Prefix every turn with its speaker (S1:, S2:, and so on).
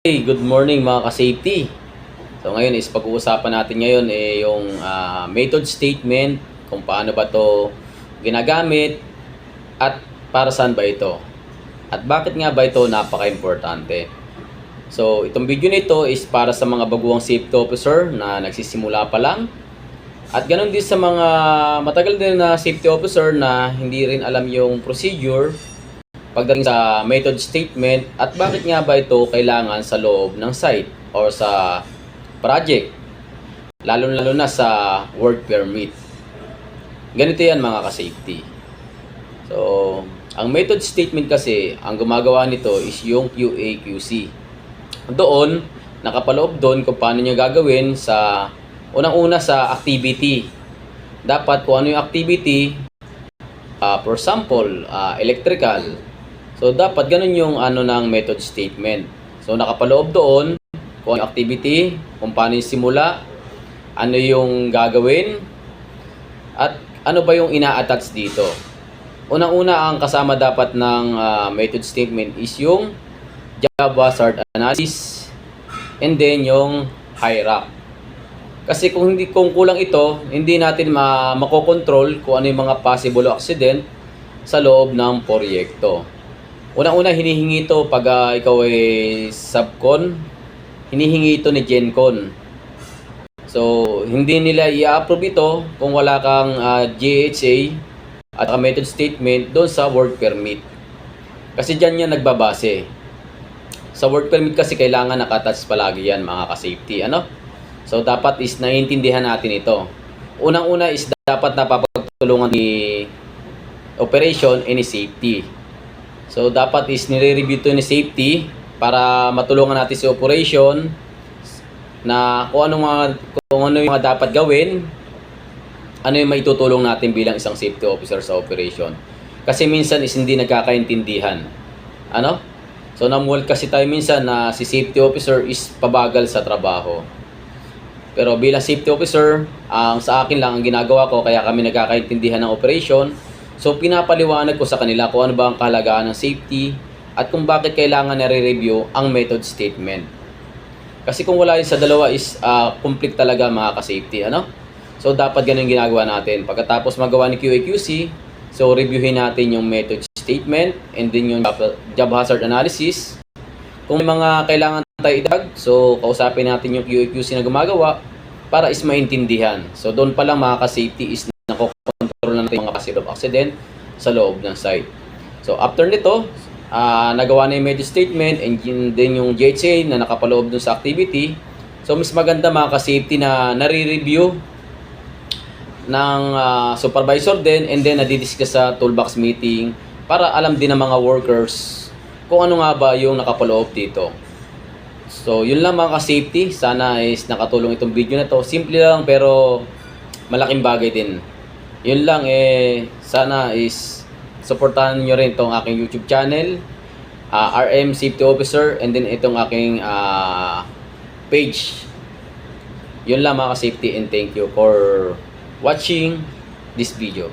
S1: Hey, good morning mga ka-safety. So ngayon is pag-uusapan natin ngayon eh yung ah, method statement, kung paano ba to ginagamit at para saan ba ito. At bakit nga ba ito napaka-importante. So itong video nito is para sa mga baguang safety officer na nagsisimula pa lang. At ganun din sa mga matagal din na safety officer na hindi rin alam yung procedure pagdating sa method statement at bakit nga ba ito kailangan sa loob ng site or sa project lalo-lalo na sa work permit. Ganito yan mga ka-safety. So, ang method statement kasi, ang gumagawa nito is yung QA/QC. Doon, nakapaloob doon kung paano niya gagawin sa unang-una sa activity. Dapat kung ano yung activity, ah, for example, ah, electrical, So, dapat ganun yung ano ng method statement. So, nakapaloob doon kung ano yung activity, kung paano yung simula, ano yung gagawin, at ano ba yung ina-attach dito. Unang-una ang kasama dapat ng ah, method statement is yung job hazard analysis and then yung hierarchy. Kasi kung hindi kung kulang ito, hindi natin ma makokontrol kung ano yung mga possible accident sa loob ng proyekto. Unang-una hinihingi ito pag ah, ikaw ay subcon, hinihingi ito ni GenCon. So, hindi nila i-approve ito kung wala kang ah, GHA at saka method statement doon sa work permit. Kasi diyan yan nagbabase. Sa work permit kasi kailangan nakatouch palagi yan mga ka-safety. Ano? So, dapat is naiintindihan natin ito. Unang-una is dapat napapagtulungan ni operation and safety. So, dapat is nire-review to ni safety para matulungan natin si operation na kung ano mga kung ano yung mga dapat gawin, ano yung maitutulong natin bilang isang safety officer sa operation. Kasi minsan is hindi nagkakaintindihan. Ano? So namuwal kasi tayo minsan na si safety officer is pabagal sa trabaho. Pero bilang safety officer, ang sa akin lang ang ginagawa ko kaya kami nagkakaintindihan ng operation. So pinapaliwanag ko sa kanila kung ano ba ang kahalagaan ng safety at kung bakit kailangan nare-review ang method statement. Kasi kung wala yun sa dalawa is ah, complete talaga mga ka-safety, ano? So dapat ganun ginagawa natin. Pagkatapos magawa ni QA/QC, so reviewin natin yung method statement and then yung job, hazard analysis. Kung may mga kailangan tayo idag, so kausapin natin yung QA/QC na gumagawa para is maintindihan. So doon pa lang mga ka-safety is na yung mga possible accident sa loob ng site. So after nito, ah, nagawa na yung method statement and din yung GHA na nakapaloob dun sa activity. So mas maganda mga ka-safety na nare-review ng ah, supervisor din and then nadidiscuss sa toolbox meeting para alam din ng mga workers kung ano nga ba yung nakapaloob dito. So, yun lang mga ka-safety. Sana is nakatulong itong video na to. Simple lang pero malaking bagay din. Yun lang eh, sana is supportahan nyo rin itong aking YouTube channel, ah, RM Safety Officer, and then itong aking ah, page. Yun lang mga ka-safety and thank you for watching this video.